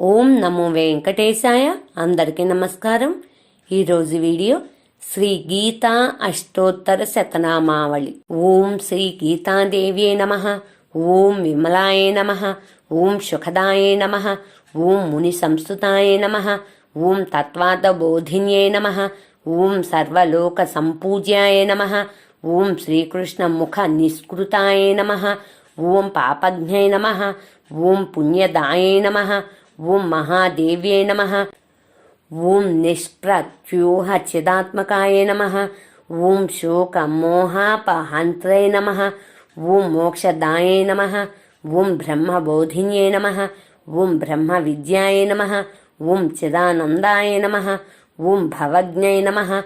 ఓం నమో వెంకటేశాయ. అందరికీ నమస్కారం. ఈరోజు వీడియో శ్రీ గీతా అష్టోత్తర శతనామావళి. ఓం శ్రీ గీతాదేవ్యే నమ. ఓం విమలాయ నమ. ఓం సుఖదాయ నమ. ఓం ముని సంస్థుతాయ నమ. ఓం తత్వాద బోధిన్యే నమ. ఓం సర్వలోక సంపూజ్యాయ నమ. ఓం శ్రీకృష్ణ ముఖ నిష్కృతాయ నమ. ఓం పాపజ్ఞై నమ. ఓం పుణ్యదాయ నమ. ఓం మహాదేవ్యే నమ ఓం నిష్ప్రత్యూహ చిదాత్మకాయ నమ ఓం శోకమోహాపహంత్రై నమ ఓం మోక్షదాయే నమ ఓం బ్రహ్మబోధిన్యే నమ ఓం బ్రహ్మ విద్యాయ నమ ఓం చిదానందాయ నమ ఓం భవజ్ఞై నమ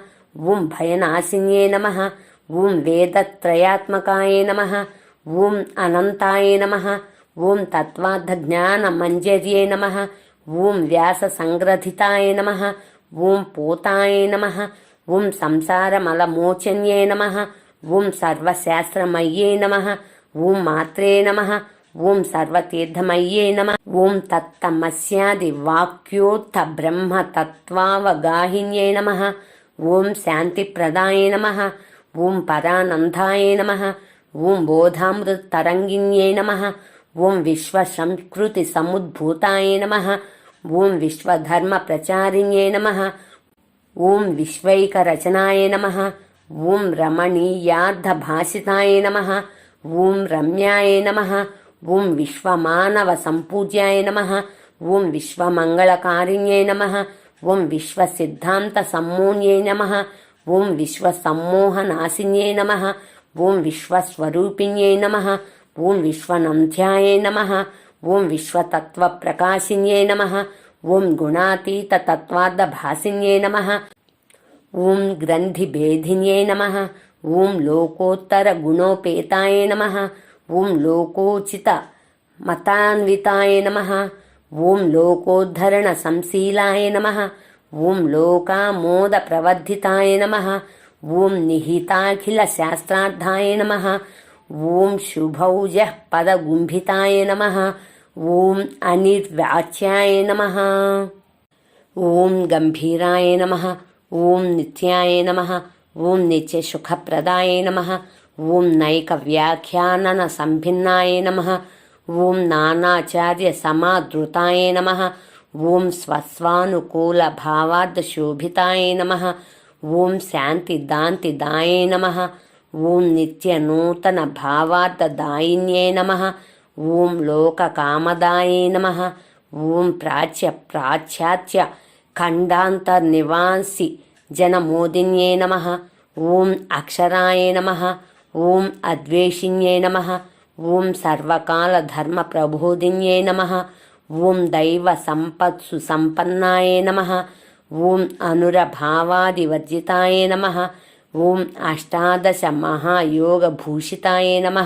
ఓం భయనాశిన్యే నమ ఓం వేదత్రయాత్మకాయ నమ ఓం అనంతాయ నమ ఓం తత్వార్థజ్ఞానమంజర్యే నమ ఓం వ్యాససంగ్రథితాయ నమ ఓం పూతాయ నమ ఓం సంసారమలమోచన్యే నమ ఓం సర్వశాస్త్రమయ్యే నమ ఓం మాత్రే నమ ఓం సర్వతీర్థమయ్యే నమ ఓం తత్తమస్యాది వాక్యోత్థ బ్రహ్మ తత్వావగాహిన్యే నమ ఓం శాంతిప్రదాయ నమ ఓం పరానందాయ నమ ఓం బోధామృతరంగిణ్యే నమ ఓం విశ్వ సంస్కృతి సముద్భూతాయ నమ. ఓం విశ్వధర్మ ప్రచారిణ్యే నమ. ఓం విశ్వైక రచనాయ నమ. ఓం రమణీయార్థ భాషితాయ నమ. ఓం రమ్యాయ నమ. ఓం విశ్వమానవ సంపూజ్యాయ నమ. ఓం విశ్వమంగళకారిణ్యే నమ. ఓం విశ్వసిద్ధాంత సమ్మూన్యే నమ. ఓం విశ్వసమ్మోహనాశిన్యే నమ. ఓం విశ్వస్వరూపిణ్యే నమ. ఓం విశ్వనంధ్యాయ నమ. ఓం విశ్వతత్వ ప్రకాశిన్యే నమ. ఓం గుణాతీత గుణాతీతతత్వార్థభాసిన్యే నమ. ఓం గ్రంథిభేదిన్యే నమ. ఓం లోకోత్తర గుణోపేతాయ నమ. ఓం లోకోచిత మతాన్వితాయ నమ. ఓం లోకోద్ధరణ సంశీలాయ నమ. ఓం లోకామోద ప్రవర్ధితాయ నమ. ఓం నిహితాఖిల శాస్త్రార్థాయ నమ. ఓం శుభౌజ పదగుంభితాయ నమ ఓం అనిర్వాచ్యాయ నమ ఓం గంభీరాయ నమ ఓం నిత్యాయ నమ ఓం నిత్యసుఖప్రదాయ నమ ఓం నైక వ్యాఖ్యానన సంభిన్నాయ నమ ఓం నానాచార్య సమాదృతాయ నమ ఓం స్వస్వానుకూల భావార్థశోభితాయ నమ ఓం నిత్య నూతన భావార్థదాయిన్యే నమ ఓం లోకకామదాయ నమ ఓం ప్రాచ్య ప్రాచ్యాత్య ఖండాంతర్నివాసి జనమోదిన్యే నమ ఓం అక్షరాయ నమ ఓం అద్వేషిణ్యే నమ ఓం సర్వకాల ధర్మ ప్రబోధిన్యే నమ ఓం దైవ సంపత్సు సంపన్నాయ నమ ఓం అనురభావాదివర్జితాయ నమ ఓం అష్టాదశ మహాయోగభూషితాయ నమ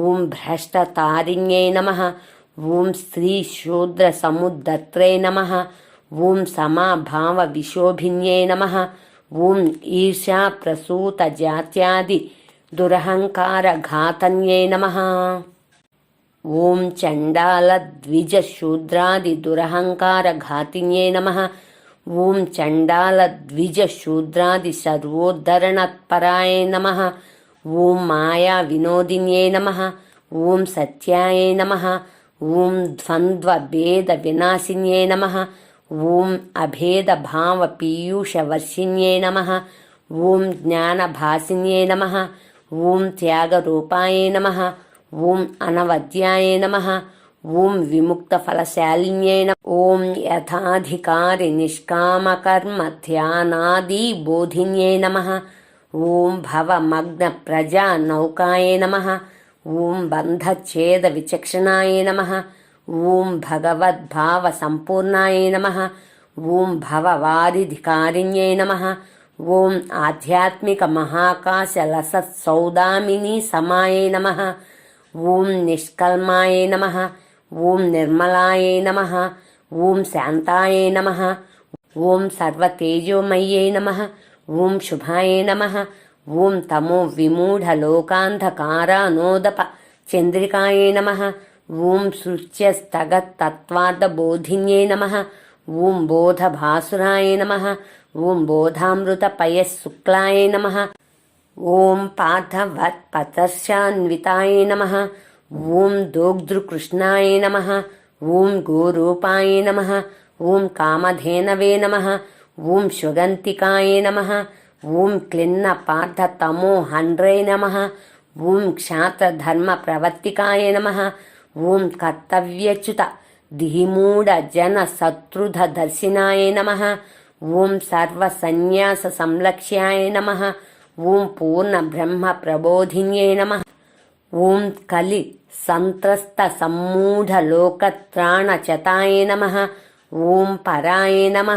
ఓం భ్రష్టతారిణ్యై నమ ఓం స్త్రీ శూద్ర సముద్రత్రే నమ ఓం సమాభావ విశోభిన్యే నమ ఓం ఈర్ష్యా ప్రసూత జాత్యాది దురహంకార ఘాతన్యే నమ. ఓం చండాల ద్విజ శూద్రాది దురహంకార ఘాతిన్యే నమ ఓం చండాల ద్విజ శూద్రాది సర్వోద్ధరణత్పరాయ నమ. ఓం మాయా వినోదిన్యే నమ. ఓం సత్యాయ నమ. ఓం ద్వంద్వ భేద వినాశిన్యే నమ. ఓం అభేద భావ పీయూష వర్షిణ్యే నమ. ఓం జ్ఞాన భాసిన్యే నమ. ఓం త్యాగ రూపాయ నమ. ఓం అనవద్యాయ నమ. ఓం భవమగ్న ప్రజా నౌకాయ నమ ఓం బంధఛేద విచక్షణాయ నమ ఓం భగవద్భావ సంపూర్ణాయ నమ ఓం భవవారిధికారిణ్యై నమ ఓం ఆధ్యాత్మిక మహాకాశ లసత్ సౌదామిని సమాయ నమ ఓం నిష్కల్మాయ నమ ఓం నిర్మలాయ నమ ఓం శాంతాయ నమ ఓం సర్వతేజోమయ్యై నమ ఓం శుభాయ నమ ఓం తమో విమూఢలోకాంధకారానోదప చంద్రికాయ నమ ఓం సృత్యస్తగత్తత్వార్థబోధిన్యై నమ ఓం బోధభాసురాయ నమ ఓం బోధామృతపయశుక్లాయ నమ ఓం పార్థవత్పతర్షాన్వితాయ నమ ఓం దోగ్ధృకృష్ణాయ నమ ఓం గోరూపాయ నమ ఓం కామధేనవే నమ ఓం సుగంతికాయ నమ ఓం క్లిన్న పార్థ తమో హండ్రై నమ ఓం క్షాత్రధర్మ ప్రవర్తికాయ నమ ఓం కర్తవ్యచ్యుత ధిమూఢ జన శత్రుధ దర్శినాయ నమ ఓం సర్వసన్యాస సంలక్ష్యాయ నమ ఓం పూర్ణ బ్రహ్మ ప్రబోధిన్యై నమ. ఓం కలి సంత్రస్త సమ్మూఢ లోకత్రాణ చతాయ నమ. ఓం పరాయ నమ.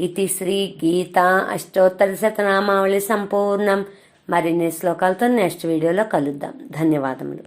ఇది శ్రీ గీతా అష్టోత్తర శతనామావళి సంపూర్ణం. మరిన్ని శ్లోకాలతో నెక్స్ట్ వీడియోలో కలుద్దాం. ధన్యవాదములు.